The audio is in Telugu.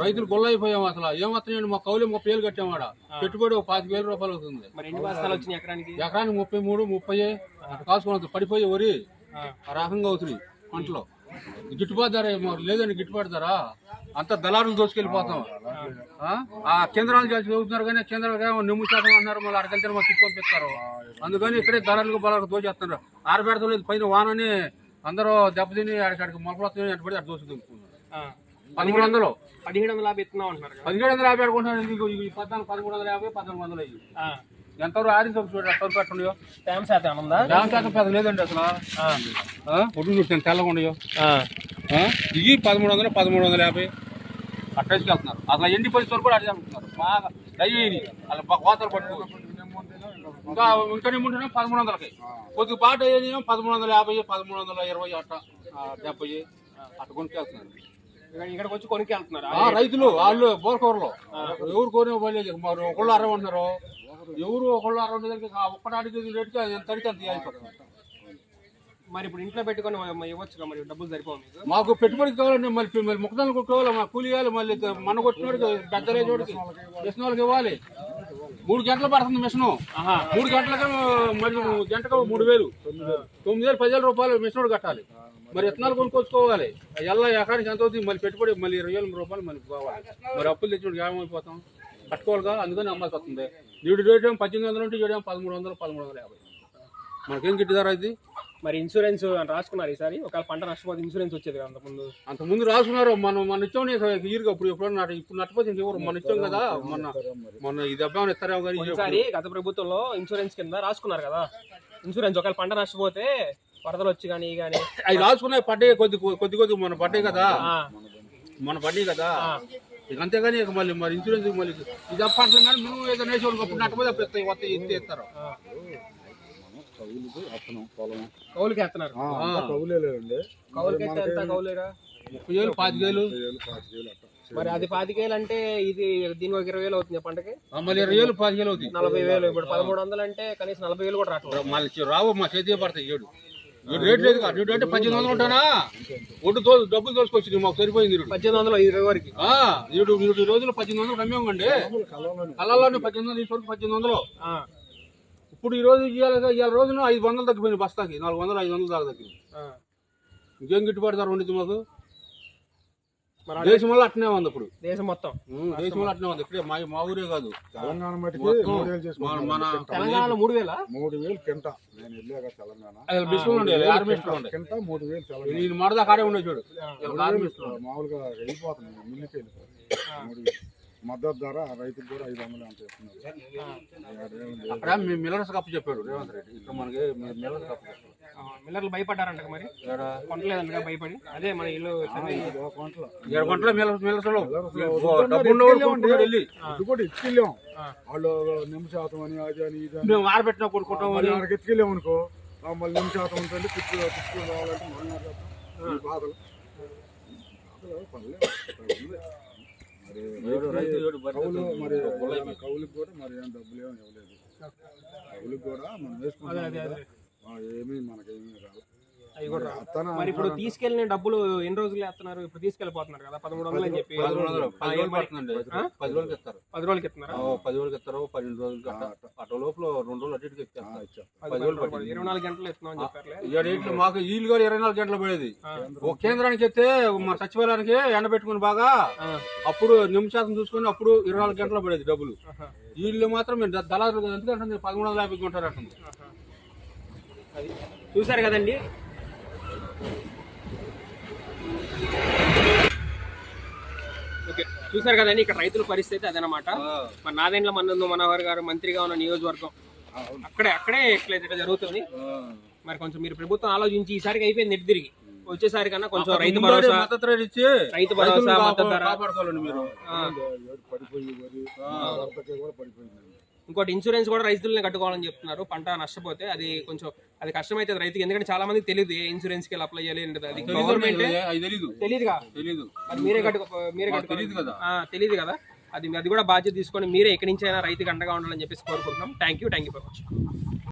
రైతులు గొల్లైపోయాం అసలు. ఏమవుతున్నాయండి మా కౌలు ముప్పై వేలు కట్టామాడ పెట్టుబడి ఒక పాతిక వేల రూపాయలు అవుతుంది. ఎకరానికి? ముప్పై మూడు ముప్పై కాసుకుని పడిపోయి వరి రకంగా అవుతుంది పంటలో. గిట్టుబాటు ధర లేదండి గిట్టుబాటు ధర. అంత దళారులు దోచుకెళ్ళిపోతాం ఆ? ఆ కేంద్రాలు చదువుతున్నారు కానీ కేంద్రాలు నిమ్ము శాతం అన్నారు మళ్ళీ అడగలితే మాకు తిప్పి పంపిస్తారు. అందుకని ఇక్కడే దళాలకు బలాలకు దోచేస్తున్నారు. ఆరబెడతాం లేదు పైన వానని అందరూ దెబ్బతిని అక్కడికి మొలకలు అటు పడి అటు దోచుతుంది పదమూడు వందలు. పదిహేడు వందల యాభై ఎత్తున్నాం అంటున్నారు పదిహేడు వందల యాభై అనుకుంటున్నాను ఇంకో ఈ పద్నాలుగు పదమూడు వందల యాభై పద్నాలుగు వందలు అయ్యి. ఆ. ఎంతవరకు ఆరింది చూడండి ఎంత పెట్టండియో? తేమ శాతం ఉందా? దాని శాతం పెద్ద లేదండి అసలు. ఆ. పొట్టు ఉండయో. ఆ. దిగి పదమూడు వందలు పదమూడు వందల యాభై. అట్టేసి వెళ్తున్నారు. అసలు ఎండి పరిస్థితులు కూడా అడిగి అమ్ముతున్నారు బాగా దయ్యి అలా కోతలు పట్టుకో ఇంకా ఇంకా నిమ్ముంటేనే పదమూడు వందలకి. కొద్ది పాట పదమూడు వందల యాభై పదమూడు వందల ఇరవై అట్ట డెబ్బై. అట్ట కొనుక్కెళ్తున్నారు ఇక్కడికి వచ్చి కొనుక్కి వెళ్తున్నారు. ఆ, రైతులు వాళ్ళు బోరకూరలో ఎవరు కోరే మరి ఒకళ్ళు అరవై ఉన్నారు ఎవరు ఒకళ్ళు అరవై దగ్గరికి ఒక్కటి అడిగి రేటుకి అది అడిగితే అంత అయిపోతుంది మరి ఇప్పుడు ఇంట్లో పెట్టుకొని ఇవ్వచ్చు మరి డబ్బులు సరిపోవు మీకు? పెట్టుబడికి కావాలండి మళ్ళీ మళ్ళీ ముక్కదానికి కావాలి మా కూలి ఇవ్వాలి మళ్ళీ మన కొట్టినోడికి పెద్ద రేజోడికి మిషన్ వాళ్ళకి ఇవ్వాలి. మూడు గంటలు పడుతుంది మిషన్. మూడు గంటలకు మరి గంటకు మూడు వేలు. తొమ్మిది వేలు పదివేల రూపాయలు మిషన్ కట్టాలి. మరి ఇత్తనాలు కొనుక్కొచ్చుకోవాలి. ఎలా ఎకరానికి ఎంత అవుతుంది? మళ్ళీ పెట్టుబడి మళ్ళీ ఇరవై వేల రూపాయలు మళ్ళీ పోవాలి. మరి అప్పులు తెచ్చినప్పుడు ఏమైపోతాం కట్టుకోవాలిగా అందుకని అమ్మాల్సి వస్తుంది. వీడి రేట్ ఏమో పద్దెనిమిది వందలు ఉంటే వీడేమో పదమూడు వందలు పదమూడు వందల యాభై. మనకేం గిట్టుదారా ఇది? మరి ఇన్సూరెన్స్ రాసుకున్నారు ఈసారి. ఒకవేళ పంట నష్టపోతే ఇన్సూరెన్స్ వచ్చేది కదా అంతకుముందు? అంత ముందు రాసుకున్నారు. మనం మన ఇచ్చాం ఈరుగా ఇప్పుడు ఎప్పుడు నాటి ఇప్పుడు నట్టపోతే ఇంకెవరు మన ఇచ్చాం కదా మొన్న మొన్న ఈ దెబ్బ ఏమైనా ఇస్తారేమో కానీ గత ప్రభుత్వంలో ఇన్సూరెన్స్ కింద రాసుకున్నారు కదా. ఇన్సూరెన్స్ ఒకవేళ పంట నష్టపోతే వరదలు వచ్చి కానీ ఇవి కానీ అవి రాసుకున్నాయి పడ్డాయి కొద్ది కొద్ది కొద్ది మన పడ్డాయి కదా. మన పడ్డాయి కదా. ఇక అంతేగాని ఇక మళ్ళీ మరి ఇన్సూరెన్స్ మళ్ళీ ఇది అంటున్నాం కానీ నువ్వు ఏదో నేర్చుకోవాలి అప్పుడు నట్టపోతే అప్పుడు వస్తాయి ఇస్తారు ఆ. కౌలుకు కౌలుకి ఎంత కౌలేరా? ముప్పై వేలు పాతిక వేలు. వేలు పాతిక వేలు అట్ట మరి అది పాతికేలు అంటే ఇది దీనికి ఒక ఇరవై వేలు అవుతుంది ఆ పంటకి? మళ్ళీ ఇరవై వేలు పాతిక వేలు అవుతాయి నలభై వేలు ఇప్పుడు పదమూడు వందలు అంటే కనీసం నలభై వేలు కూడా రావట్లేదు. మళ్ళీ రావు మా చేతికి పడతాయి ఏడు. రేట్ లేదు ఏడు అంటే పద్దెనిమిది వందలు ఉంటానా? ఒడ్డు తో డబ్బులు తోసుకొచ్చింది మాకు సరిపోయింది. పద్దెనిమిది వందలు ఇరవై వరకు. ఏడు ఏడు రోజులు పద్దెనిమిది వందలు కళ్ళలోనే కళ్ళల్లోనే పద్దెనిమిది వందలు ఈ పద్దెనిమిది వందలు. ఇప్పుడు ఈ రోజు ఇవాళ రోజున ఐదు వందలు తగ్గిపోయింది బస్తాకి. నాలుగు వందలు ఐదు వందలు దాకా తగ్గింది. ఇంకేం గిట్టుబాటు ధర ఉండేది మాకు? దేశంలో అట్నే ఉంది ఇప్పుడు. దేశం మొత్తం. దేశంలో అట్నే ఉంది. ఇక్కడే మా మా ఊరే కాదు. తెలంగాణ మొత్తం మూడు వేలు మూడు వేల? మూడు వేలు కింట. నేను వెళ్ళాక తెలంగాణ. బిస్కులు ఉండేది ఆరు బిస్కులు ఉండే కింట మూడు వేలు తెలంగాణ. నేను మడదా కాడే ఉండే చూడు. మామూలుగా మిల్లుకి వెళ్ళిపోతుంది మూడు వేలు. మద్దతు ధర రైతుకు కూడా ఐదు వందలు అంత ఇస్తున్నారు. అక్కడ మీ మిల్లర్స్ కప్పు చెప్పాడు రేవంత్ రెడ్డి. ఇక్కడ మనకి మీ- మిల్లర్స్ కప్పు చెప్పాడు ఆ, మిల్లర్లు భయపడ్డారంట మరి? ఏడా? కొనలేదంట భయపడి? అదే మన ఇల్లు. ఏడు గంటల మిల్లర్స్ మిల్లర్స్ డబ్బు వెళ్ళి. ఇది కూడా ఇచ్చుకెళ్ళాం ఆ. వాళ్ళు నిమిషాతం అని అది అని ఇది మేము ఆరబెట్టినా కొనుక్కుంటాం అని. ఆడికి ఎత్తుకెళ్ళాం అనుకో మళ్ళీ నిమిషాతం ఉంటుంది పిచ్చి రావాలంటే మళ్ళీ బాధలు. బాధలు పర్లేదు. ఉంది. మరి కౌలుకి కూడా మరి ఏం డబ్బులు ఏమి ఇవ్వలేదు. కౌలుకి కూడా మనం వేసుకుంటాం ఏమీ మనకేమీ రాదు అవి కూడా మరి ఇప్పుడు తీసుకెళ్ళిన డబ్బులు ఎన్ని రోజులు వేస్తున్నారు? ఇప్పుడు తీసుకెళ్ళిపోతున్నారు కదా పదమూడు వందలు అని చెప్పి. పది ఆ, రోజులు పడుతుందండి. ఆ? పది రోజులకి ఇస్తారు. పది రోజులకి ఇస్తున్నారా? ఓ, పది రోజులకి ఇస్తారు. పన్నెండు రోజులకి అట్ట. అటు లోపల రెండు రోజులు అటు ఇటుకి ఆ, ఇచ్చేస్తారు. పది రోజులు పట్టింది. ఇరవై నాలుగు గంటలు ఇస్తున్నాం అని చెప్పారులే. ఏడు ఇంట్లో మాకు వీళ్ళు కూడా ఇరవై నాలుగు గంటలు పడేది. ఆ, ఒక కేంద్రానికి ఎత్తే మన సచివాలయానికి ఎండబెట్టుకుని బాగా ఆ, అప్పుడు నిమిషాసం చూసుకుని అప్పుడు ఇరవై నాలుగు గంటలు పడేది డబ్బులు. ఆహా, వీళ్ళు మాత్రం మేము ద- దళారులు ఎందుకంటే పదమూడు వందల యాభై ఉంటారు అంటుంది ఆహా. అది చూసారు కదండి చూసారు కదండి ఇక్కడ రైతుల పరిస్థితి అదనమాట. మరి నాదెండ్ల మన్నందు మనోహర్ గారు మంత్రిగా ఉన్న నియోజకవర్గం. అక్కడే అక్కడే ఎట్లా ఇట్లా జరుగుతుంది. మరి కొంచెం మీరు ప్రభుత్వం ఆలోచించి ఈసారికి అయిపోయింది నెట్ తిరిగి. వచ్చేసారి కన్నా కొంచెం రైతు భరోసా రైతు భరోసా మద్దతు ధర. ఇంకోటి ఇన్సూరెన్స్ కూడా రైతులనే కట్టుకోవాలని చెప్తున్నారు. పంట నష్టపోతే అది కొంచెం అది కష్టమైతే రైతుకి. ఎందుకంటే చాలా మందికి తెలియదు ఏ ఇన్సూరెన్స్కి అప్లై చేయాలి ఏంటిది అది గవర్నమెంట్ తెలియదుగా అది మీరే కట్టుకో మీరే కట్టుకో. తెలియదు కదా. అది అది కూడా బాధ్యత తీసుకొని మీరే ఎక్కడి నుంచి అయినా రైతుకి అండగా ఉండాలని చెప్పేసి కోరుకుంటున్నాం. Thank you thank you for watching